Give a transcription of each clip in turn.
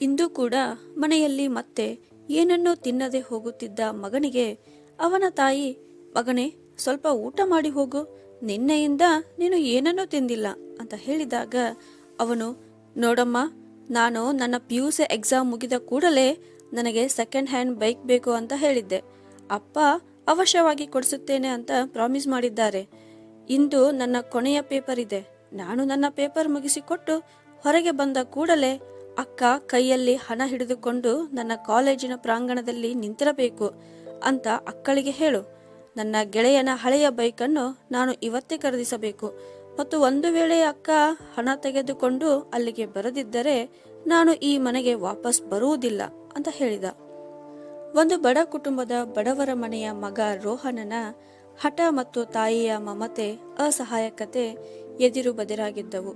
ಇಂದು ಕೂಡ ಮನೆಯಲ್ಲಿ ಮತ್ತೆ ಏನನ್ನೂ ತಿನ್ನದೆ ಹೋಗುತ್ತಿದ್ದ ಮಗನಿಗೆ, ಅವನ ತಾಯಿ, ಮಗನೇ, ಸ್ವಲ್ಪ ಊಟ ಮಾಡಿ ಹೋಗು. ನಿನ್ನೆಯಿಂದ ನೀನು ಏನನ್ನೂ ತಿಂದಿಲ್ಲ ಅಂತ ಹೇಳಿದಾಗ ಅವನು, ನೋಡಮ್ಮ, ನಾನು ನನ್ನ ಪಿ ಯು ಸಿ ಎಕ್ಸಾಮ್ ಮುಗಿದ ಕೂಡಲೇ ನನಗೆ ಸೆಕೆಂಡ್ ಹ್ಯಾಂಡ್ ಬೈಕ್ ಬೇಕು ಅಂತ ಹೇಳಿದ್ದೆ. ಅಪ್ಪ ಅವಶ್ಯವಾಗಿ ಕೊಡಿಸುತ್ತೇನೆ ಅಂತ ಪ್ರಾಮಿಸ್ ಮಾಡಿದ್ದಾರೆ. ಇಂದು ನನ್ನ ಕೊನೆಯ ಪೇಪರ್ ಇದೆ. ನಾನು ನನ್ನ ಪೇಪರ್ ಮುಗಿಸಿಕೊಟ್ಟು ಹೊರಗೆ ಬಂದ ಕೂಡಲೇ ಅಕ್ಕ ಕೈಯಲ್ಲಿ ಹಣ ಹಿಡಿದುಕೊಂಡು ನನ್ನ ಕಾಲೇಜಿನ ಪ್ರಾಂಗಣದಲ್ಲಿ ನಿಂತಿರಬೇಕು ಅಂತ ಅಕ್ಕಳಿಗೆ ಹೇಳು. ನನ್ನ ಗೆಳೆಯನ ಹಳೆಯ ಬೈಕನ್ನು ನಾನು ಇವತ್ತೇ ಖರೀದಿಸಬೇಕು. ಮತ್ತು ಒಂದು ವೇಳೆ ಅಕ್ಕ ಹಣ ತೆಗೆದುಕೊಂಡು ಅಲ್ಲಿಗೆ ಬರದಿದ್ದರೆ ನಾನು ಈ ಮನೆಗೆ ವಾಪಸ್ ಬರುವುದಿಲ್ಲ ಅಂತ ಹೇಳಿದ. ಒಂದು ಬಡ ಕುಟುಂಬದ ಬಡವರ ಮನೆಯ ಮಗ ರೋಹನನ ಹಠ ಮತ್ತು ತಾಯಿಯ ಮಮತೆ ಅಸಹಾಯಕತೆ ಎದಿರು ಬದಿರಾಗಿದ್ದವು.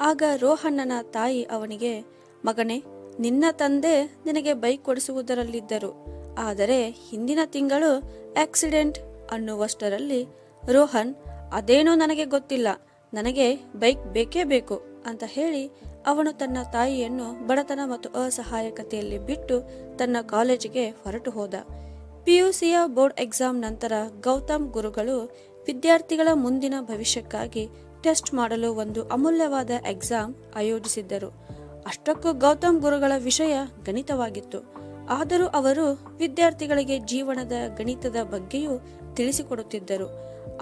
ಆಗ ರೋಹಣ್ಣನ ತಾಯಿ ಅವನಿಗೆ ಮಗನೇ, ನಿನ್ನ ತಂದೆ ನಿನಗೆ ಬೈಕ್ ಕೊಡಿಸುವುದರಲ್ಲಿದ್ದರು ಆದರೆ ಹಿಂದಿನ ತಿಂಗಳು ಆಕ್ಸಿಡೆಂಟ್ ಅನ್ನುವಷ್ಟರಲ್ಲಿ ರೋಹನ್, ಅದೇನೋ ನನಗೆ ಗೊತ್ತಿಲ್ಲ, ನನಗೆ ಬೈಕ್ ಬೇಕೇ ಬೇಕು ಅಂತ ಹೇಳಿ ಅವನು ತನ್ನ ತಾಯಿಯನ್ನು ಬಡತನ ಮತ್ತು ಅಸಹಾಯಕತೆಯಲ್ಲಿ ಬಿಟ್ಟು ತನ್ನ ಕಾಲೇಜಿಗೆ ಹೊರಟು ಹೋದ. ಪಿಯುಸಿಯ ಬೋರ್ಡ್ ಎಕ್ಸಾಮ್ ನಂತರ ಗೌತಮ್ ಗುರುಗಳು ವಿದ್ಯಾರ್ಥಿಗಳ ಮುಂದಿನ ಭವಿಷ್ಯಕ್ಕಾಗಿ ಟೆಸ್ಟ್ ಮಾಡಲು ಒಂದು ಅಮೂಲ್ಯವಾದ ಎಕ್ಸಾಮ್ ಆಯೋಜಿಸಿದ್ದರು. ಅಷ್ಟಕ್ಕೂ ಗೌತಮ್ ಗುರುಗಳ ವಿಷಯ ಗಣಿತವಾಗಿತ್ತು. ಆದರೂ ಅವರು ವಿದ್ಯಾರ್ಥಿಗಳಿಗೆ ಜೀವನದ ಗಣಿತದ ಬಗ್ಗೆಯೂ ತಿಳಿಸಿಕೊಡುತ್ತಿದ್ದರು.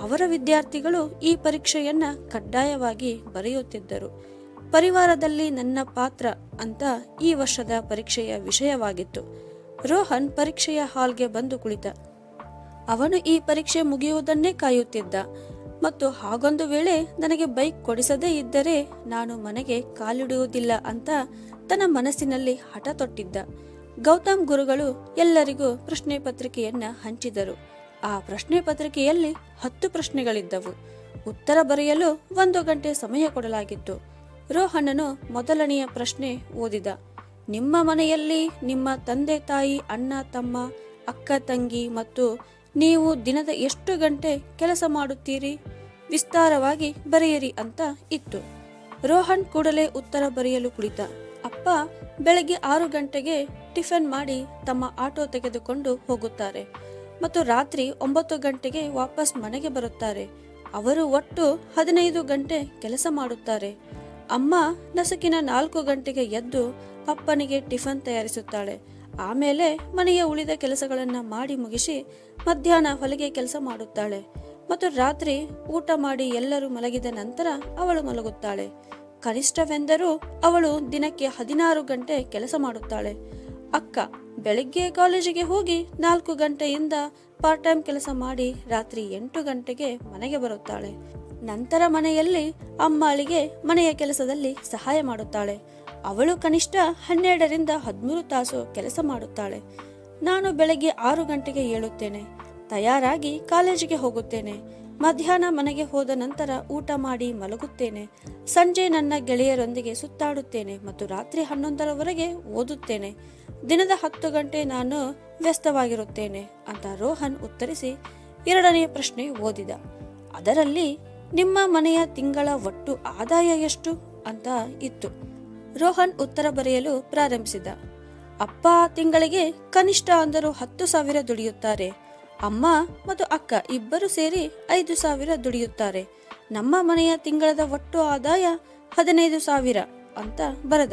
ಅವರ ವಿದ್ಯಾರ್ಥಿಗಳು ಈ ಪರೀಕ್ಷೆಯನ್ನ ಕಡ್ಡಾಯವಾಗಿ ಬರೆಯುತ್ತಿದ್ದರು. ಪರಿವಾರದಲ್ಲಿ ನನ್ನ ಪಾತ್ರ ಅಂತ ಈ ವರ್ಷದ ಪರೀಕ್ಷೆಯ ವಿಷಯವಾಗಿತ್ತು. ರೋಹನ್ ಪರೀಕ್ಷೆಯ ಹಾಲ್ಗೆ ಬಂದು ಕುಳಿತ. ಅವನು ಈ ಪರೀಕ್ಷೆ ಮುಗಿಯುವುದನ್ನೇ ಕಾಯುತ್ತಿದ್ದ. ಮತ್ತು ಹಾಗೊಂದು ವೇಳೆ ನನಗೆ ಬೈಕ್ ಕೊಡಿಸದೇ ಇದ್ದರೆ ನಾನು ಮನೆಗೆ ಕಾಲಿಡುವುದಿಲ್ಲ ಅಂತ ತನ್ನ ಮನಸ್ಸಿನಲ್ಲಿ ಹಠ ತೊಟ್ಟಿದ್ದ. ಗೌತಮ್ ಗುರುಗಳು ಎಲ್ಲರಿಗೂ ಪ್ರಶ್ನೆ ಪತ್ರಿಕೆಯನ್ನ ಹಂಚಿದರು. ಆ ಪ್ರಶ್ನೆ ಪತ್ರಿಕೆಯಲ್ಲಿ ಹತ್ತು ಪ್ರಶ್ನೆಗಳಿದ್ದವು. ಉತ್ತರ ಬರೆಯಲು ಒಂದು ಗಂಟೆ ಸಮಯ ಕೊಡಲಾಗಿತ್ತು. ರೋಹಣನು ಮೊದಲನೆಯ ಪ್ರಶ್ನೆ ಓದಿದ. ನಿಮ್ಮ ಮನೆಯಲ್ಲಿ ನಿಮ್ಮ ತಂದೆ ತಾಯಿ, ಅಣ್ಣ, ತಮ್ಮ, ಅಕ್ಕ, ತಂಗಿ ಮತ್ತು ನೀವು ದಿನದ ಎಷ್ಟು ಗಂಟೆ ಕೆಲಸ ಮಾಡುತ್ತೀರಿ? ವಿಸ್ತಾರವಾಗಿ ಬರೆಯಿರಿ ಅಂತ ಇತ್ತು. ರೋಹನ್ ಕೂಡಲೇ ಉತ್ತರ ಬರೆಯಲು ಕುಳಿತ. ಅಪ್ಪ ಬೆಳಗ್ಗೆ ಆರು ಗಂಟೆಗೆ ಟಿಫನ್ ಮಾಡಿ ತಮ್ಮ ಆಟೋ ತೆಗೆದುಕೊಂಡು ಹೋಗುತ್ತಾರೆ ಮತ್ತು ರಾತ್ರಿ ಒಂಬತ್ತು ಗಂಟೆಗೆ ವಾಪಸ್ ಮನೆಗೆ ಬರುತ್ತಾರೆ. ಅವರು ಒಟ್ಟು ಹದಿನೈದು ಗಂಟೆ ಕೆಲಸ ಮಾಡುತ್ತಾರೆ. ಅಮ್ಮ ನಸುಕಿನ ನಾಲ್ಕು ಗಂಟೆಗೆ ಎದ್ದು ಅಪ್ಪನಿಗೆ ಟಿಫನ್ ತಯಾರಿಸುತ್ತಾಳೆ. ಆಮೇಲೆ ಮನೆಯ ಉಳಿದ ಕೆಲಸಗಳನ್ನು ಮಾಡಿ ಮುಗಿಸಿ ಮಧ್ಯಾಹ್ನ ಹೊಲಿಗೆ ಕೆಲಸ ಮಾಡುತ್ತಾಳೆ. ಮತ್ತು ರಾತ್ರಿ ಊಟ ಮಾಡಿ ಎಲ್ಲರೂ ಮಲಗಿದ ನಂತರ ಅವಳು ಮಲಗುತ್ತಾಳೆ. ಕನಿಷ್ಠವೆಂದರೂ ಅವಳು ದಿನಕ್ಕೆ ಹದಿನಾರು ಗಂಟೆ ಕೆಲಸ ಮಾಡುತ್ತಾಳೆ. ಅಕ್ಕ, ಬೆಳಿಗ್ಗೆ ಕಾಲೇಜಿಗೆ ಹೋಗಿ ನಾಲ್ಕು ಗಂಟೆಯಿಂದ ಪಾರ್ಟ್ ಟೈಮ್ ಕೆಲಸ ಮಾಡಿ ರಾತ್ರಿ ಎಂಟು ಗಂಟೆಗೆ ಮನೆಗೆ ಬರುತ್ತಾಳೆ. ನಂತರ ಮನೆಯಲ್ಲಿ ಅಮ್ಮಾಳಿಗೆ ಮನೆಯ ಕೆಲಸದಲ್ಲಿ ಸಹಾಯ ಮಾಡುತ್ತಾಳೆ. ಅವಳು ಕನಿಷ್ಠ ಹನ್ನೆರಡರಿಂದ ಹದಿಮೂರು ತಾಸು ಕೆಲಸ ಮಾಡುತ್ತಾಳೆ. ನಾನು ಬೆಳಗ್ಗೆ ಆರು ಗಂಟೆಗೆ ಏಳುತ್ತೇನೆ. ತಯಾರಾಗಿ ಕಾಲೇಜಿಗೆ ಹೋಗುತ್ತೇನೆ. ಮಧ್ಯಾಹ್ನ ಮನೆಗೆ ಹೋದ ನಂತರ ಊಟ ಮಾಡಿ ಮಲಗುತ್ತೇನೆ. ಸಂಜೆ ನನ್ನ ಗೆಳೆಯರೊಂದಿಗೆ ಸುತ್ತಾಡುತ್ತೇನೆ ಮತ್ತು ರಾತ್ರಿ ಹನ್ನೊಂದರವರೆಗೆ ಓದುತ್ತೇನೆ. ದಿನದ ಹತ್ತು ಗಂಟೆ ನಾನು ವ್ಯಸ್ತವಾಗಿರುತ್ತೇನೆ ಅಂತ ರೋಹನ್ ಉತ್ತರಿಸಿ ಎರಡನೆಯ ಪ್ರಶ್ನೆ ಓದಿದ. ಅದರಲ್ಲಿ ನಿಮ್ಮ ಮನೆಯ ತಿಂಗಳ ಒಟ್ಟು ಆದಾಯ ಎಷ್ಟು? ಅಂತ ಇತ್ತು. ರೋಹನ್ ಉತ್ತರ ಬರೆಯಲು ಪ್ರಾರಂಭಿಸಿದ. ಅಪ್ಪ ತಿಂಗಳಿಗೆ ಕನಿಷ್ಠ ಅಂದರೂ ಹತ್ತು ಸಾವಿರ ದುಡಿಯುತ್ತಾರೆ. ಅಮ್ಮ ಮತ್ತು ಅಕ್ಕ ಇಬ್ಬರು ಸೇರಿ ಐದು ಸಾವಿರ ದುಡಿಯುತ್ತಾರೆ. ನಮ್ಮ ಮನೆಯ ತಿಂಗಳದ ಒಟ್ಟು ಆದಾಯ ಹದಿನೈದು ಸಾವಿರ ಅಂತ ಬರೆದ.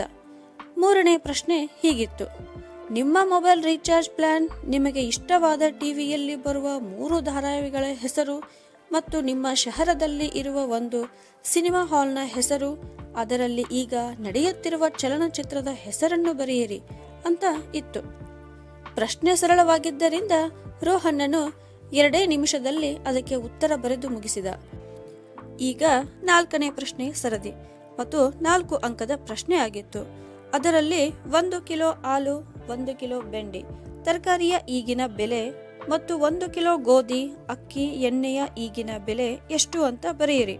ಮೂರನೇ ಪ್ರಶ್ನೆ ಹೀಗಿತ್ತು. ನಿಮ್ಮ ಮೊಬೈಲ್ ರೀಚಾರ್ಜ್ ಪ್ಲಾನ್ ನಿಮಗೆ ಇಷ್ಟವಾದ ಟಿವಿಯಲ್ಲಿ ಬರುವ ಮೂರು ಧಾರಾವಾಹಿಗಳ ಹೆಸರು ಮತ್ತು ನಿಮ್ಮ ಶಹರದಲ್ಲಿ ಇರುವ ಒಂದು ಸಿನಿಮಾ ಹಾಲ್ನ ಹೆಸರು, ಅದರಲ್ಲಿ ಈಗ ನಡೆಯುತ್ತಿರುವ ಚಲನಚಿತ್ರದ ಹೆಸರನ್ನು ಬರೆಯಿರಿ ಅಂತ ಇತ್ತು. ಪ್ರಶ್ನೆ ಸರಳವಾಗಿದ್ದರಿಂದ ರೋಹನ್ನನು ಎರಡೇ ನಿಮಿಷದಲ್ಲಿ ಅದಕ್ಕೆ ಉತ್ತರ ಬರೆದು ಮುಗಿಸಿದ. ಈಗ ನಾಲ್ಕನೇ ಪ್ರಶ್ನೆ ಸರದಿ ಮತ್ತು ನಾಲ್ಕು ಅಂಕದ ಪ್ರಶ್ನೆ ಆಗಿತ್ತು. ಅದರಲ್ಲಿ ಒಂದು ಕಿಲೋ ಆಲೂ ಒಂದು ಕಿಲೋ ಬೆಂಡಿ, ತರಕಾರಿಯ ಈಗಿನ ಬೆಲೆ ಮತ್ತು ಒಂದು ಕಿಲೋ ಗೋಧಿ, ಅಕ್ಕಿ, ಎಣ್ಣೆಯ ಈಗಿನ ಬೆಲೆ ಎಷ್ಟು ಅಂತ ಬರೆಯಿರಿ.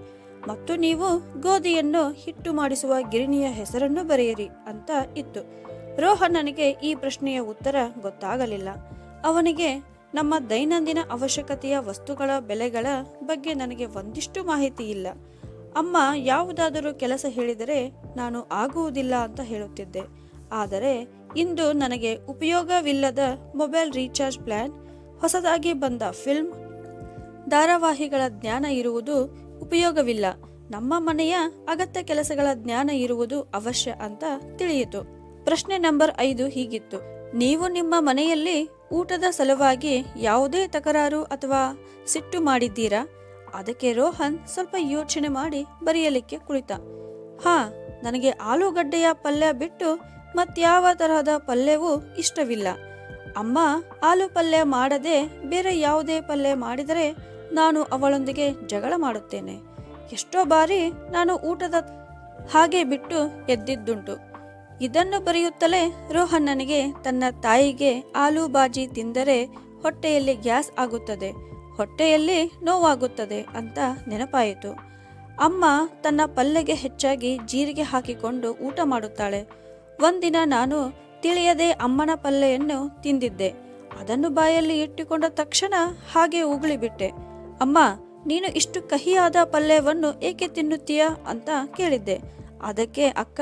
ಮತ್ತು ನೀವು ಗೋಧಿಯನ್ನು ಹಿಟ್ಟು ಮಾಡಿಸುವ ಗಿರಣಿಯ ಹೆಸರನ್ನು ಬರೆಯಿರಿ ಅಂತ ಇತ್ತು. ರೋಹನನಿಗೆ ಈ ಪ್ರಶ್ನೆಯ ಉತ್ತರ ಗೊತ್ತಾಗಲಿಲ್ಲ. ಅವನಿಗೆ, ನಮ್ಮ ದೈನಂದಿನ ಅವಶ್ಯಕತೆಯ ವಸ್ತುಗಳ ಬೆಲೆಗಳ ಬಗ್ಗೆ ನನಗೆ ಒಂದಿಷ್ಟು ಮಾಹಿತಿ ಇಲ್ಲ. ಅಮ್ಮ, ಯಾವುದಾದರೂ ಕೆಲಸ ಹೇಳಿದರೆ ನಾನು ಆಗುವುದಿಲ್ಲ ಅಂತ ಹೇಳುತ್ತಿದ್ದೆ. ಆದರೆ, ಇಂದು ನನಗೆ ಉಪಯೋಗವಿಲ್ಲದ ಮೊಬೈಲ್ ರೀಚಾರ್ಜ್ ಪ್ಲಾನ್ ಹೊಸದಾಗಿ ಬಂದ ಫಿಲ್ಮ್, ಧಾರಾವಾಹಿಗಳ ಜ್ಞಾನ ಇರುವುದು ಉಪಯೋಗವಿಲ್ಲ. ನಮ್ಮ ಮನೆಯ ಅಗತ್ಯ ಕೆಲಸಗಳ ಜ್ಞಾನ ಇರುವುದು ಅವಶ್ಯ ಅಂತ ತಿಳಿಯಿತು. ಪ್ರಶ್ನೆ ನಂಬರ್ ಐದು ಹೀಗಿತ್ತು. ನೀವು ನಿಮ್ಮ ಮನೆಯಲ್ಲಿ ಊಟದ ಸಲುವಾಗಿ ಯಾವುದೇ ತಕರಾರು ಅಥವಾ ಸಿಟ್ಟು ಮಾಡಿದ್ದೀರಾ? ಅದಕ್ಕೆ ರೋಹನ್ ಸ್ವಲ್ಪ ಯೋಚನೆ ಮಾಡಿ ಬರೆಯಲಿಕ್ಕೆ ಕುಳಿತ. ಹಾ, ನನಗೆ ಆಲೂಗಡ್ಡೆಯ ಪಲ್ಯ ಬಿಟ್ಟು ಮತ್ಯಾವ ತರಹದ ಪಲ್ಯವೂ ಇಷ್ಟವಿಲ್ಲ. ಅಮ್ಮ ಆಲೂ ಪಲ್ಯ ಮಾಡದೆ ಬೇರೆ ಯಾವುದೇ ಪಲ್ಯ ಮಾಡಿದರೆ ನಾನು ಅವಳೊಂದಿಗೆ ಜಗಳ ಮಾಡುತ್ತೇನೆ. ಎಷ್ಟೋ ಬಾರಿ ನಾನು ಊಟದ ಹಾಗೆ ಬಿಟ್ಟು ಎದ್ದಿದ್ದುಂಟು. ಇದನ್ನು ಬರೆಯುತ್ತಲೇ ರೋಹನ್ ನನಗೆ ತನ್ನ ತಾಯಿಗೆ ಆಲೂ ಬಾಜಿ ತಿಂದರೆ ಹೊಟ್ಟೆಯಲ್ಲಿ ಗ್ಯಾಸ್ ಆಗುತ್ತದೆ, ಹೊಟ್ಟೆಯಲ್ಲಿ ನೋವಾಗುತ್ತದೆ ಅಂತ ನೆನಪಾಯಿತು. ಅಮ್ಮ ತನ್ನ ಪಲ್ಲೆಗೆ ಹೆಚ್ಚಾಗಿ ಜೀರಿಗೆ ಹಾಕಿಕೊಂಡು ಊಟ ಮಾಡುತ್ತಾಳೆ. ಒಂದಿನ ನಾನು ತಿಳಿಯದೆ ಅಮ್ಮನ ಪಲ್ಲೆಯನ್ನು ತಿಂದಿದ್ದೆ. ಅದನ್ನು ಬಾಯಲ್ಲಿ ಇಟ್ಟುಕೊಂಡ ತಕ್ಷಣ ಹಾಗೆ ಉಗುಳಿಬಿಟ್ಟೆ. ಅಮ್ಮ, ನೀನು ಇಷ್ಟು ಕಹಿಯಾದ ಪಲ್ಯವನ್ನು ಏಕೆ ತಿನ್ನುತ್ತೀಯ? ಅಂತ ಕೇಳಿದ್ದೆ. ಅದಕ್ಕೆ ಅಕ್ಕ,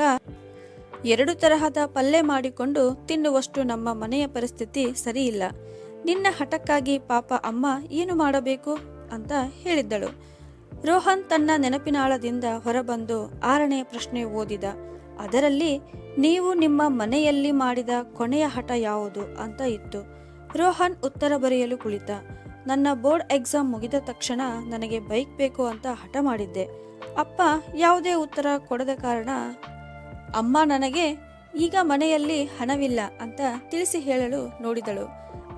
ಎರಡು ತರಹದ ಪಲ್ಯ ಮಾಡಿಕೊಂಡು ತಿನ್ನುವಷ್ಟು ನಮ್ಮ ಮನೆಯ ಪರಿಸ್ಥಿತಿ ಸರಿಯಿಲ್ಲ. ನಿನ್ನ ಹಠಕ್ಕಾಗಿ ಪಾಪ ಅಮ್ಮ ಏನು ಮಾಡಬೇಕು? ಅಂತ ಹೇಳಿದ್ದಳು. ರೋಹನ್ ತನ್ನ ನೆನಪಿನಾಳದಿಂದ ಹೊರಬಂದು ಆರನೇ ಪ್ರಶ್ನೆ ಓದಿದ. ಅದರಲ್ಲಿ ನೀವು ನಿಮ್ಮ ಮನೆಯಲ್ಲಿ ಮಾಡಿದ ಕೊನೆಯ ಹಠ ಯಾವುದು ಅಂತ ಇತ್ತು. ರೋಹನ್ ಉತ್ತರ ಬರೆಯಲು ಕುಳಿತ. ನನ್ನ ಬೋರ್ಡ್ ಎಕ್ಸಾಮ್ ಮುಗಿದ ತಕ್ಷಣ ನನಗೆ ಬೈಕ್ ಬೇಕು ಅಂತ ಹಠ ಮಾಡಿದ್ದೆ. ಅಪ್ಪ, ಯಾವುದೇ ಉತ್ತರ ಕೊಡದ ಕಾರಣ ಅಮ್ಮ ನನಗೆ ಈಗ ಮನೆಯಲ್ಲಿ ಹಣವಿಲ್ಲ ಅಂತ ತಿಳಿಸಿ ಹೇಳಲು ನೋಡಿದಳು.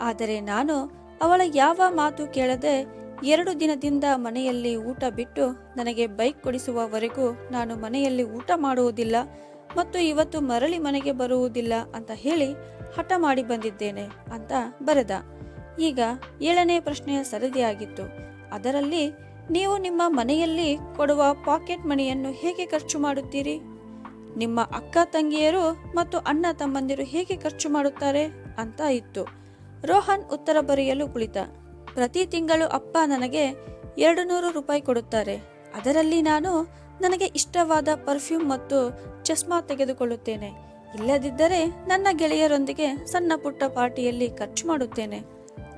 ಆದರೆ ನಾನು ಅವಳ ಯಾವ ಮಾತು ಕೇಳದೆ ಎರಡು ದಿನದಿಂದ ಮನೆಯಲ್ಲಿ ಊಟ ಬಿಟ್ಟು ನನಗೆ ಬೈಕ್ ಕೊಡಿಸುವವರೆಗೂ ನಾನು ಮನೆಯಲ್ಲಿ ಊಟ ಮಾಡುವುದಿಲ್ಲ ಮತ್ತು ಇವತ್ತು ಮರಳಿ ಮನೆಗೆ ಬರುವುದಿಲ್ಲ ಅಂತ ಹೇಳಿ ಹಠ ಮಾಡಿ ಬಂದಿದ್ದೇನೆ ಅಂತ ಬರೆದ. ಈಗ ಏಳನೇ ಪ್ರಶ್ನೆಯ ಸರದಿಯಾಗಿತ್ತು. ಅದರಲ್ಲಿ, ನೀವು ನಿಮ್ಮ ಮನೆಯಲ್ಲಿ ಕೊಡುವ ಪಾಕೆಟ್ ಮನಿಯನ್ನು ಹೇಗೆ ಖರ್ಚು ಮಾಡುತ್ತೀರಿ? ನಿಮ್ಮ ಅಕ್ಕ ತಂಗಿಯರು ಮತ್ತು ಅಣ್ಣ ತಮ್ಮಂದಿರು ಹೇಗೆ ಖರ್ಚು ಮಾಡುತ್ತಾರೆ? ಅಂತ ಇತ್ತು. ರೋಹನ್ ಉತ್ತರ ಬರೆಯಲು ಕುಳಿತ. ಪ್ರತಿ ತಿಂಗಳು ಅಪ್ಪ ನನಗೆ ಎರಡು ನೂರು ರೂಪಾಯಿ ಕೊಡುತ್ತಾರೆ. ಅದರಲ್ಲಿ ನಾನು ನನಗೆ ಇಷ್ಟವಾದ ಪರ್ಫ್ಯೂಮ್ ಮತ್ತು ಚಸ್ಮಾ ತೆಗೆದುಕೊಳ್ಳುತ್ತೇನೆ. ಇಲ್ಲದಿದ್ದರೆ ನನ್ನ ಗೆಳೆಯರೊಂದಿಗೆ ಸಣ್ಣ ಪುಟ್ಟ ಪಾರ್ಟಿಯಲ್ಲಿ ಖರ್ಚು ಮಾಡುತ್ತೇನೆ.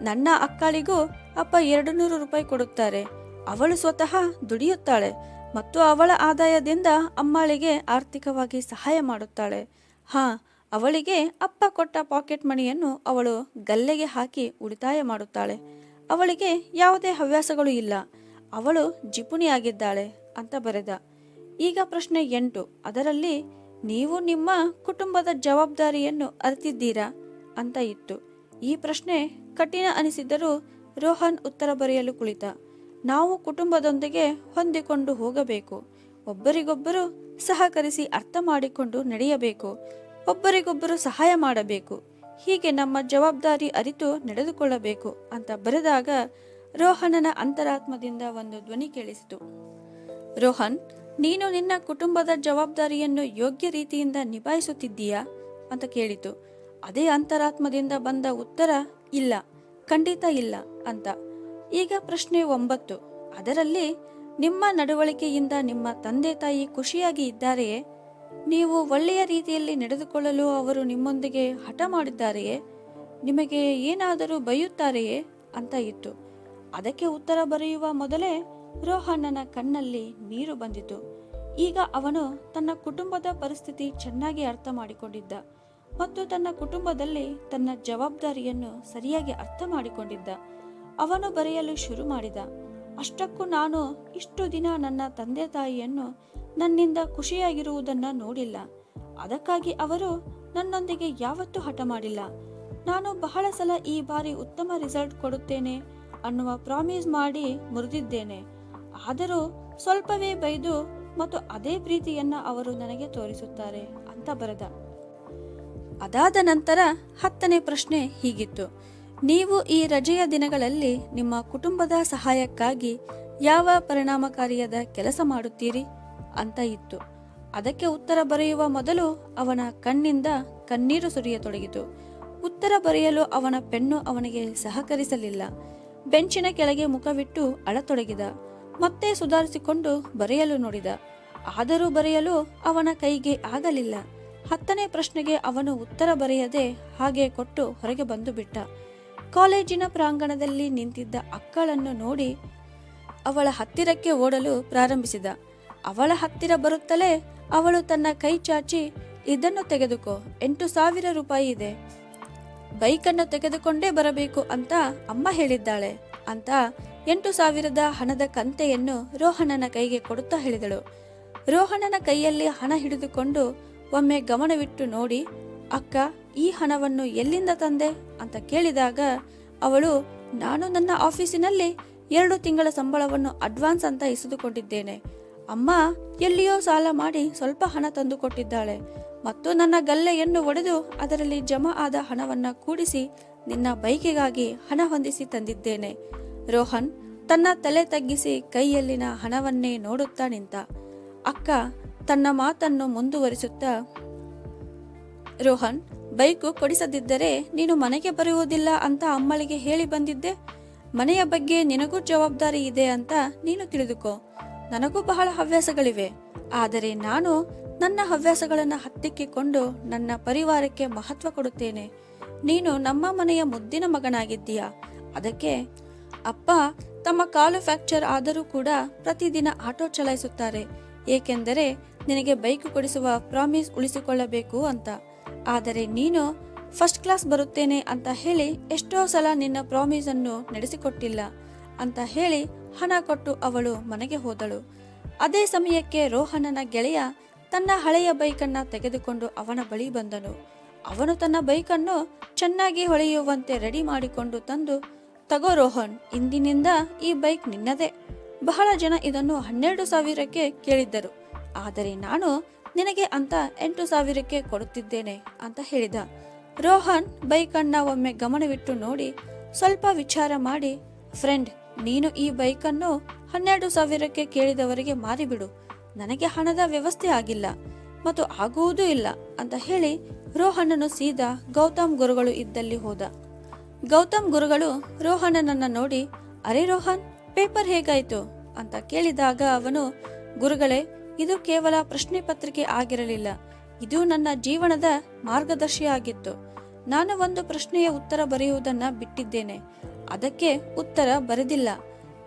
ನನ್ನ ಅಕ್ಕಳಿಗೂ ಅಪ್ಪ ಎರಡು ನೂರು ರೂಪಾಯಿ ಕೊಡುತ್ತಾರೆ. ಅವಳು ಸ್ವತಃ ದುಡಿಯುತ್ತಾಳೆ ಮತ್ತು ಅವಳ ಆದಾಯದಿಂದ ಅಮ್ಮಳಿಗೆ ಆರ್ಥಿಕವಾಗಿ ಸಹಾಯ ಮಾಡುತ್ತಾಳೆ. ಹಾ, ಅವಳಿಗೆ ಅಪ್ಪ ಕೊಟ್ಟ ಪಾಕೆಟ್ ಮಣಿಯನ್ನು ಅವಳು ಗಲ್ಲೆಗೆ ಹಾಕಿ ಉಳಿತಾಯ ಮಾಡುತ್ತಾಳೆ. ಅವಳಿಗೆ ಯಾವುದೇ ಹವ್ಯಾಸಗಳು ಇಲ್ಲ. ಅವಳು ಜಿಪುಣಿಯಾಗಿದ್ದಾಳೆ ಅಂತ ಬರೆದ. ಈಗ ಪ್ರಶ್ನೆ ಎಂಟು. ಅದರಲ್ಲಿ ನೀವು ನಿಮ್ಮ ಕುಟುಂಬದ ಜವಾಬ್ದಾರಿಯನ್ನು ಅರಿತಿದ್ದೀರಾ ಅಂತ ಇತ್ತು. ಈ ಪ್ರಶ್ನೆ ಕಠಿಣ ಅನಿಸಿದ್ದರೂ ರೋಹನ್ ಉತ್ತರ ಬರೆಯಲು ಕುಳಿತ. ನಾವು ಕುಟುಂಬದೊಂದಿಗೆ ಹೊಂದಿಕೊಂಡು ಹೋಗಬೇಕು. ಒಬ್ಬರಿಗೊಬ್ಬರು ಸಹಕರಿಸಿ ಅರ್ಥ ಮಾಡಿಕೊಂಡು ನಡೆಯಬೇಕು. ಒಬ್ಬರಿಗೊಬ್ಬರು ಸಹಾಯ ಮಾಡಬೇಕು. ಹೀಗೆ ನಮ್ಮ ಜವಾಬ್ದಾರಿ ಅರಿತು ನಡೆದುಕೊಳ್ಳಬೇಕು ಅಂತ ಬರೆದಾಗ ರೋಹನನ ಅಂತರಾತ್ಮದಿಂದ ಒಂದು ಧ್ವನಿ ಕೇಳಿಸಿತು. ರೋಹನ್, ನೀನು ನಿನ್ನ ಕುಟುಂಬದ ಜವಾಬ್ದಾರಿಯನ್ನು ಯೋಗ್ಯ ರೀತಿಯಿಂದ ನಿಭಾಯಿಸುತ್ತಿದ್ದೀಯಾ? ಅಂತ ಕೇಳಿತು. ಅದೇ ಅಂತರಾತ್ಮದಿಂದ ಬಂದ ಉತ್ತರ, ಇಲ್ಲ, ಖಂಡಿತ ಇಲ್ಲ ಅಂತ. ಈಗ ಪ್ರಶ್ನೆ ಒಂಬತ್ತು. ಅದರಲ್ಲಿ ನಿಮ್ಮ ನಡವಳಿಕೆಯಿಂದ ನಿಮ್ಮ ತಂದೆ ತಾಯಿ ಖುಷಿಯಾಗಿ ಇದ್ದಾರೆಯೇ? ನೀವು ಒಳ್ಳೆಯ ರೀತಿಯಲ್ಲಿ ನಡೆದುಕೊಳ್ಳಲು ಅವರು ನಿಮ್ಮೊಂದಿಗೆ ಹಠ ಮಾಡಿದ್ದಾರೆಯೇ? ನಿಮಗೆ ಏನಾದರೂ ಬೈಯುತ್ತಾರೆಯೇ? ಅಂತ ಇತ್ತು. ಅದಕ್ಕೆ ಉತ್ತರ ಬರೆಯುವ ಮೊದಲೇ ರೋಹಣ್ಣನ ಕಣ್ಣಲ್ಲಿ ನೀರು ಬಂದಿತು. ಈಗ ಅವನು ತನ್ನ ಕುಟುಂಬದ ಪರಿಸ್ಥಿತಿ ಚೆನ್ನಾಗಿ ಅರ್ಥ ಮಾಡಿಕೊಂಡಿದ್ದ ಮತ್ತು ತನ್ನ ಕುಟುಂಬದಲ್ಲಿ ತನ್ನ ಜವಾಬ್ದಾರಿಯನ್ನು ಸರಿಯಾಗಿ ಅರ್ಥ ಮಾಡಿಕೊಂಡಿದ್ದ. ಅವನು ಬರೆಯಲು ಶುರು ಮಾಡಿದ, ಅಷ್ಟಕ್ಕೂ ನಾನು ಇಷ್ಟು ದಿನ ನನ್ನ ತಂದೆ ತಾಯಿಯನ್ನು ನನ್ನಿಂದ ಖುಷಿಯಾಗಿರುವುದನ್ನ ನೋಡಿಲ್ಲ. ಅದಕ್ಕಾಗಿ ಅವರು ನನ್ನೊಂದಿಗೆ ಯಾವತ್ತೂ ಹಠ ಮಾಡಿಲ್ಲ. ನಾನು ಬಹಳ ಸಲ ಈ ಬಾರಿ ಉತ್ತಮ ರಿಸಲ್ಟ್ ಕೊಡುತ್ತೇನೆ ಅನ್ನುವ ಪ್ರಾಮಿಸ್ ಮಾಡಿ ಮುರಿದಿದ್ದೇನೆ. ಆದರೂ ಸ್ವಲ್ಪವೇ ಬೈದು ಮತ್ತು ಅದೇ ಪ್ರೀತಿಯನ್ನ ಅವರು ನನಗೆ ತೋರಿಸುತ್ತಾರೆ ಅಂತ ಬರೆದ. ಅದಾದ ನಂತರ ಹತ್ತನೇ ಪ್ರಶ್ನೆ ಹೀಗಿತ್ತು. ನೀವು ಈ ರಜೆಯ ದಿನಗಳಲ್ಲಿ ನಿಮ್ಮ ಕುಟುಂಬದ ಸಹಾಯಕ್ಕಾಗಿ ಯಾವ ಪರಿಣಾಮಕಾರಿಯಾದ ಕೆಲಸ ಮಾಡುತ್ತೀರಿ? ಅಂತ ಇತ್ತು. ಅದಕ್ಕೆ ಉತ್ತರ ಬರೆಯುವ ಮೊದಲು ಅವನ ಕಣ್ಣಿಂದ ಕಣ್ಣೀರು ಸುರಿಯತೊಡಗಿತು. ಉತ್ತರ ಬರೆಯಲು ಅವನ ಪೆನ್ನು ಅವನಿಗೆ ಸಹಕರಿಸಲಿಲ್ಲ. ಬೆಂಚಿನ ಕೆಳಗೆ ಮುಖವಿಟ್ಟು ಅಳತೊಡಗಿದ. ಮತ್ತೆ ಸುಧಾರಿಸಿಕೊಂಡು ಬರೆಯಲು ನೋಡಿದ. ಆದರೂ ಬರೆಯಲು ಅವನ ಕೈಗೆ ಆಗಲಿಲ್ಲ. ಹತ್ತನೇ ಪ್ರಶ್ನೆಗೆ ಅವನು ಉತ್ತರ ಬರೆಯದೆ ಹಾಗೆ ಕೊಟ್ಟು ಹೊರಗೆ ಬಂದು ಬಿಟ್ಟ. ಕಾಲೇಜಿನ ಪ್ರಾಂಗಣದಲ್ಲಿ ನಿಂತಿದ್ದ ಅಕ್ಕಳನ್ನು ನೋಡಿ ಅವಳ ಹತ್ತಿರಕ್ಕೆ ಓಡಲು ಪ್ರಾರಂಭಿಸಿದ. ಅವಳ ಹತ್ತಿರ ಬರುತ್ತಲೇ ಅವಳು ತನ್ನ ಕೈ ಚಾಚಿ, ಇದನ್ನು ತೆಗೆದುಕೋ, ಎಂಟು ಸಾವಿರ ರೂಪಾಯಿ ಇದೆ. ಬೈಕನ್ನು ತೆಗೆದುಕೊಂಡೇ ಬರಬೇಕು ಅಂತ ಅಮ್ಮ ಹೇಳಿದ್ದಾಳೆ. ಅಂತ ಎಂಟು ಸಾವಿರದ ಹಣದ ಕಂತೆಯನ್ನು ರೋಹಣನ ಕೈಗೆ ಕೊಡುತ್ತಾ ಹೇಳಿದಳು. ರೋಹಣನ ಕೈಯಲ್ಲಿ ಹಣ ಹಿಡಿದುಕೊಂಡು ಒಮ್ಮೆ ಗಮನವಿಟ್ಟು ನೋಡಿ, ಅಕ್ಕ, ಈ ಹಣವನ್ನು ಎಲ್ಲಿಂದ ತಂದೆ? ಅಂತ ಕೇಳಿದಾಗ ಅವಳು, ನಾನು ನನ್ನ ಆಫೀಸಿನಲ್ಲಿ ಎರಡು ತಿಂಗಳ ಸಂಬಳವನ್ನು ಅಡ್ವಾನ್ಸ್ ಅಂತ ಇಸಿದುಕೊಂಡಿದ್ದೇನೆ ಅಮ್ಮ, ಎಲ್ಲಿಯೋ ಸಾಲ ಮಾಡಿ ಸ್ವಲ್ಪ ಹಣ ತಂದು ಕೊಟ್ಟಿದ್ದಾಳೆ. ಮತ್ತು ನನ್ನ ಗಲ್ಲೆಯನ್ನು ಒಡೆದು ಅದರಲ್ಲಿ ಜಮಾ ಆದ ಹಣವನ್ನ ಕೂಡಿಸಿ ನಿನ್ನ ಬೈಕಿಗಾಗಿ ಹಣ ಹೊಂದಿಸಿ ತಂದಿದ್ದೇನೆ. ರೋಹನ್ ತನ್ನ ತಲೆ ತಗ್ಗಿಸಿ ಕೈಯಲ್ಲಿನ ಹಣವನ್ನೇ ನೋಡುತ್ತಾ ನಿಂತ. ಅಕ್ಕ, ತನ್ನ ಮಾತನ್ನು ಮುಂದುವರಿಸುತ್ತಾ, ರೋಹನ್, ಬೈಕು ಕೊಡಿಸದಿದ್ದರೆ ನೀನು ಮನೆಗೆ ಬರುವುದಿಲ್ಲ ಅಂತ ಅಮ್ಮಳಿಗೆ ಹೇಳಿ ಬಂದಿದ್ದೆ. ಮನೆಯ ಬಗ್ಗೆ ನಿನಗೂ ಜವಾಬ್ದಾರಿ ಇದೆ ಅಂತ ನೀನು ತಿಳಿದುಕೋ. ನನಗೂ ಬಹಳ ಹವ್ಯಾಸಗಳಿವೆ. ಆದರೆ ನಾನು ನನ್ನ ಹವ್ಯಾಸಗಳನ್ನು ಹತ್ತಿಕ್ಕಿಕೊಂಡು ನನ್ನ ಪರಿವಾರಕ್ಕೆ ಮಹತ್ವ ಕೊಡುತ್ತೇನೆ. ನೀನು ನಮ್ಮ ಮನೆಯ ಮುದ್ದಿನ ಮಗನಾಗಿದ್ದೀಯ? ಅದಕ್ಕೆ, ಅಪ್ಪ, ತಮ್ಮ ಕಾಲು ಫ್ಯಾಕ್ಚರ್ ಆದರೂ ಕೂಡ ಪ್ರತಿದಿನ ಆಟೋ ಚಲಾಯಿಸುತ್ತಾರೆ. ಏಕೆಂದರೆ ನಿನಗೆ ಬೈಕ್ ಕೊಡಿಸುವ ಪ್ರಾಮಿಸ್ ಉಳಿಸಿಕೊಳ್ಳಬೇಕು ಅಂತ. ಆದರೆ ನೀನು ಫಸ್ಟ್ ಕ್ಲಾಸ್ ಬರುತ್ತೇನೆ ಅಂತ ಹೇಳಿ ಎಷ್ಟೋ ಸಲ ನಿನ್ನ ಪ್ರಾಮಿಸ್ ಅನ್ನು ನಡೆಸಿಕೊಟ್ಟಿಲ್ಲ ಅಂತ ಹೇಳಿ ಹಣ ಕೊಟ್ಟು ಅವಳು ಮನೆಗೆ ಹೋದಳು. ಅದೇ ಸಮಯಕ್ಕೆ ರೋಹನನ ಗೆಳೆಯ ತನ್ನ ಹಳೆಯ ಬೈಕನ್ನು ತೆಗೆದುಕೊಂಡು ಅವನ ಬಳಿ ಬಂದನು. ಅವನು ತನ್ನ ಬೈಕನ್ನು ಚೆನ್ನಾಗಿ ಹೊಳೆಯುವಂತೆ ರೆಡಿ ಮಾಡಿಕೊಂಡು ತಂದು, ತಗೋ ರೋಹನ್, ಇಂದಿನಿಂದ ಈ ಬೈಕ್ ನಿನ್ನದೇ. ಬಹಳ ಜನ ಇದನ್ನು ಹನ್ನೆರಡು ಸಾವಿರಕ್ಕೆ ಕೇಳಿದ್ದರು. ಆದರೆ ನಾನು ನಿನಗೆ ಅಂತ ಎಂಟು ಸಾವಿರಕ್ಕೆ ಕೊಡುತ್ತಿದ್ದೇನೆ ಅಂತ ಹೇಳಿದ. ರೋಹನ್ ಬೈಕನ್ನ ಒಮ್ಮೆ ಗಮನವಿಟ್ಟು ನೋಡಿ ಸ್ವಲ್ಪ ವಿಚಾರ ಮಾಡಿ, ಫ್ರೆಂಡ್ ನೀನು ಈ ಬೈಕನ್ನು ಹನ್ನೆರಡು ಸಾವಿರಕ್ಕೆ ಕೇಳಿದವರಿಗೆ ಮಾರಿಬಿಡು. ನನಗೆ ಹಣದ ವ್ಯವಸ್ಥೆ ಆಗಿಲ್ಲ ಮತ್ತು ಆಗುವುದೂ ಇಲ್ಲ ಅಂತ ಹೇಳಿ ರೋಹಣನು ಸೀದಾ ಗೌತಮ್ ಗುರುಗಳು ಇದ್ದಲ್ಲಿ ಹೋದ. ಗೌತಮ್ ಗುರುಗಳು ರೋಹಣನನ್ನ ನೋಡಿ, ಅರೆ ರೋಹನ್, ಪೇಪರ್ ಹೇಗಾಯ್ತು? ಅಂತ ಕೇಳಿದಾಗ ಅವನು, ಗುರುಗಳೇ, ಇದು ಕೇವಲ ಪ್ರಶ್ನೆ ಪತ್ರಿಕೆ ಆಗಿರಲಿಲ್ಲ. ಇದು ನನ್ನ ಜೀವನದ ಮಾರ್ಗದರ್ಶಿಯಾಗಿತ್ತು. ನಾನು ಒಂದು ಪ್ರಶ್ನೆಯ ಉತ್ತರ ಬರೆಯುವುದನ್ನ ಬಿಟ್ಟಿದ್ದೇನೆ. ಅದಕ್ಕೆ ಉತ್ತರ ಬರೆದಿಲ್ಲ.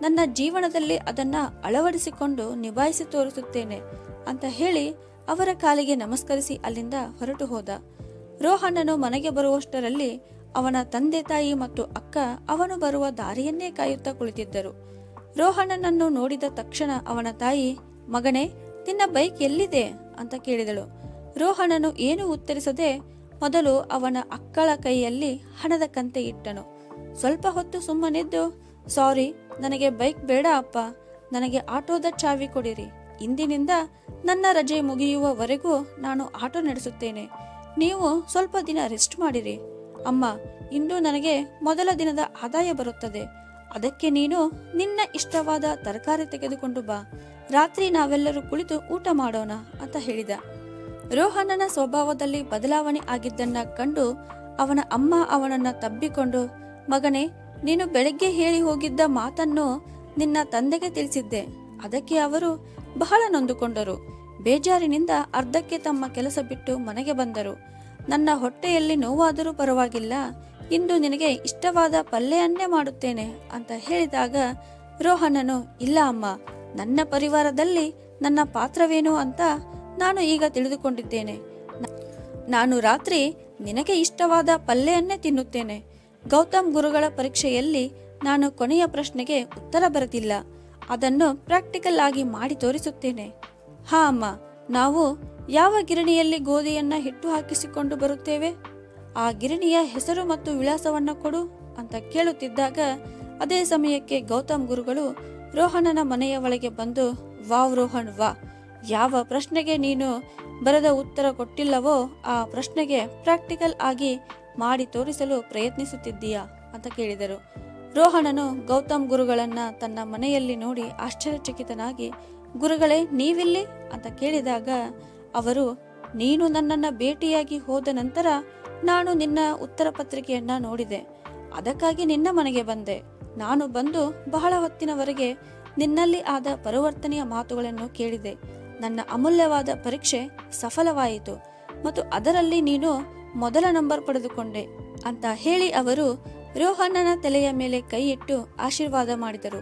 ನನ್ನ ಜೀವನದಲ್ಲಿ ಅದನ್ನ ಅಳವಡಿಸಿಕೊಂಡು ನಿಭಾಯಿಸಿ ತೋರಿಸುತ್ತೇನೆ ಅಂತ ಹೇಳಿ ಅವರ ಕಾಲಿಗೆ ನಮಸ್ಕರಿಸಿ ಅಲ್ಲಿಂದ ಹೊರಟು ಹೋದ. ರೋಹಣ್ಣನು ಮನೆಗೆ ಬರುವಷ್ಟರಲ್ಲಿ ಅವನ ತಂದೆ ತಾಯಿ ಮತ್ತು ಅಕ್ಕ ಅವನು ಬರುವ ದಾರಿಯನ್ನೇ ಕಾಯುತ್ತಾ ಕುಳಿತಿದ್ದರು. ರೋಹಣ್ಣನನ್ನು ನೋಡಿದ ತಕ್ಷಣ ಅವನ ತಾಯಿ, ಮಗನೇ, ನಿನ್ನ ಬೈಕ್ ಎಲ್ಲಿದೆ? ಅಂತ ಕೇಳಿದಳು. ರೋಹಣನು ಏನು ಉತ್ತರಿಸದೆ ಮೊದಲು ಅವನ ಅಕ್ಕಳ ಕೈಯಲ್ಲಿ ಹಣದ ಕಂತೆ ಇಟ್ಟನು. ಸ್ವಲ್ಪ ಹೊತ್ತು ಸುಮ್ಮನಿದ್ದು, ಸಾರಿ, ನನಗೆ ಬೈಕ್ ಬೇಡ ಅಪ್ಪ. ನನಗೆ ಆಟೋದ ಚಾವಿ ಕೊಡಿರಿ. ಇಂದಿನಿಂದ ನನ್ನ ರಜೆ ಮುಗಿಯುವವರೆಗೂ ನಾನು ಆಟೋ ನಡೆಸುತ್ತೇನೆ. ನೀವು ಸ್ವಲ್ಪ ದಿನ ರೆಸ್ಟ್ ಮಾಡಿರಿ. ಅಮ್ಮ, ಇಂದು ನನಗೆ ಮೊದಲ ದಿನದ ಆದಾಯ ಬರುತ್ತದೆ. ಅದಕ್ಕೆ ನೀನು ನಿನ್ನ ಇಷ್ಟವಾದ ತರಕಾರಿ ತೆಗೆದುಕೊಂಡು ಬಾ. ರಾತ್ರಿ ನಾವೆಲ್ಲರೂ ಕುಳಿತು ಊಟ ಮಾಡೋಣ, ಅಂತ ಹೇಳಿದ. ರೋಹನನ ಸ್ವಭಾವದಲ್ಲಿ ಬದಲಾವಣೆ ಆಗಿದ್ದನ್ನ ಕಂಡು ಅವನ ಅಮ್ಮ ಅವನನ್ನ ತಬ್ಬಿಕೊಂಡು ಮಗನೇ, ನೀನು ಬೆಳಗ್ಗೆ ಹೇಳಿ ಹೋಗಿದ್ದ ಮಾತನ್ನು ನಿನ್ನ ತಂದೆಗೆ ತಿಳಿಸಿದ್ದೆ. ಅದಕ್ಕೆ ಅವರು ಬಹಳ ನೊಂದುಕೊಂಡರು. ಬೇಜಾರಿನಿಂದ ಅರ್ಧಕ್ಕೆ ತಮ್ಮ ಕೆಲಸ ಬಿಟ್ಟು ಮನೆಗೆ ಬಂದರು. ನನ್ನ ಹೊಟ್ಟೆಯಲ್ಲಿ ನೋವಾದರೂ ಪರವಾಗಿಲ್ಲ. ಇಂದು ನಿನಗೆ ಇಷ್ಟವಾದ ಪಲ್ಯನ್ನೇ ಮಾಡುತ್ತೇನೆ ಅಂತ ಹೇಳಿದಾಗ ರೋಹನನು ಇಲ್ಲ ಅಮ್ಮ, ನನ್ನ ಪರಿವಾರದಲ್ಲಿ ನನ್ನ ಪಾತ್ರವೇನು ಅಂತ ನಾನು ಈಗ ತಿಳಿದುಕೊಂಡಿದ್ದೇನೆ. ನಾನು ರಾತ್ರಿ ನಿನಗೆ ಇಷ್ಟವಾದ ಪಲ್ಯನ್ನೇ ತಿನ್ನುತ್ತೇನೆ. ಗೌತಮ್ ಗುರುಗಳ ಪರೀಕ್ಷೆಯಲ್ಲಿ ನಾನು ಕೊನೆಯ ಪ್ರಶ್ನೆಗೆ ಉತ್ತರ ಬರೆದಿಲ್ಲ. ಅದನ್ನು ಪ್ರಾಕ್ಟಿಕಲ್ ಆಗಿ ಮಾಡಿ ತೋರಿಸುತ್ತೇನೆ. ಹಾ ಅಮ್ಮ, ನಾವು ಯಾವ ಗಿರಣಿಯಲ್ಲಿ ಗೋಧಿಯನ್ನ ಹಿಟ್ಟು ಹಾಕಿಸಿಕೊಂಡು ಬರುತ್ತೇವೆ? ಆ ಗಿರಣಿಯ ಹೆಸರು ಮತ್ತು ವಿಳಾಸವನ್ನ ಕೊಡು ಅಂತ ಕೇಳುತ್ತಿದ್ದಾಗ ಅದೇ ಸಮಯಕ್ಕೆ ಗೌತಮ್ ಗುರುಗಳು ರೋಹಣನ ಮನೆಯ ಒಳಗೆ ಬಂದು, ವಾವ್ ರೋಹಣ್ ವಾ ಯಾವ ಪ್ರಶ್ನೆಗೆ ನೀನು ಬರೆದ ಉತ್ತರ ಕೊಟ್ಟಿಲ್ಲವೋ ಆ ಪ್ರಶ್ನೆಗೆ ಪ್ರಾಕ್ಟಿಕಲ್ ಆಗಿ ಮಾಡಿ ತೋರಿಸಲು ಪ್ರಯತ್ನಿಸುತ್ತಿದ್ದೀಯಾ? ಅಂತ ಕೇಳಿದರು. ರೋಹಣನು ಗೌತಮ್ ಗುರುಗಳನ್ನ ತನ್ನ ಮನೆಯಲ್ಲಿ ನೋಡಿ ಆಶ್ಚರ್ಯಚಕಿತನಾಗಿ, ಗುರುಗಳೇ, ನೀವಿಲ್ಲಿ? ಅಂತ ಕೇಳಿದಾಗ, ಅವರು, ನೀನು ನನ್ನನ್ನ ಭೇಟಿಯಾಗಿ ಹೋದ ನಂತರ ನಾನು ನಿನ್ನ ಉತ್ತರ ಪತ್ರಿಕೆಯನ್ನ ನೋಡಿದೆ. ಅದಕ್ಕಾಗಿ ನಿನ್ನ ಮನೆಗೆ ಬಂದೆ. ನಾನು ಬಂದು ಬಹಳ ಹೊತ್ತಿನವರೆಗೆ ನಿನ್ನಲ್ಲಿ ಆದ ಪರಿವರ್ತನೆಯ ಮಾತುಗಳನ್ನು ಕೇಳಿದೆ. ನನ್ನ ಅಮೂಲ್ಯವಾದ ಪರೀಕ್ಷೆ ಸಫಲವಾಯಿತು. ಮತ್ತು ಅದರಲ್ಲಿ ನೀನು ಮೊದಲ ನಂಬರ್ ಪಡೆದುಕೊಂಡೆ ಅಂತ ಹೇಳಿ ಅವರು ರೋಹಣ್ಣನ ತಲೆಯ ಮೇಲೆ ಕೈ ಇಟ್ಟು ಆಶೀರ್ವಾದ ಮಾಡಿದರು.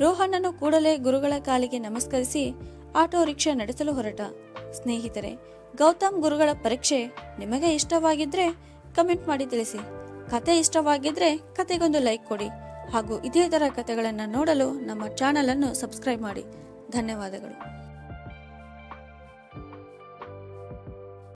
ರೋಹಣ್ಣನು ಕೂಡಲೇ ಗುರುಗಳ ಕಾಲಿಗೆ ನಮಸ್ಕರಿಸಿ ಆಟೋ ರಿಕ್ಷಾ ನಡೆಸಲು ಹೊರಟ. ಸ್ನೇಹಿತರೆ, ಗೌತಮ್ ಗುರುಗಳ ಪರೀಕ್ಷೆ ನಿಮಗೆ ಇಷ್ಟವಾಗಿದ್ರೆ ಕಮೆಂಟ್ ಮಾಡಿ ತಿಳಿಸಿ. ಕತೆ ಇಷ್ಟವಾಗಿದ್ರೆ ಕತೆಗೊಂದು ಲೈಕ್ ಕೊಡಿ ಹಾಗೂ ಇದೇ ಥರ ಕತೆಗಳನ್ನು ನೋಡಲು ನಮ್ಮ ಚಾನಲನ್ನು ಸಬ್ಸ್ಕ್ರೈಬ್ ಮಾಡಿ. ಧನ್ಯವಾದಗಳು.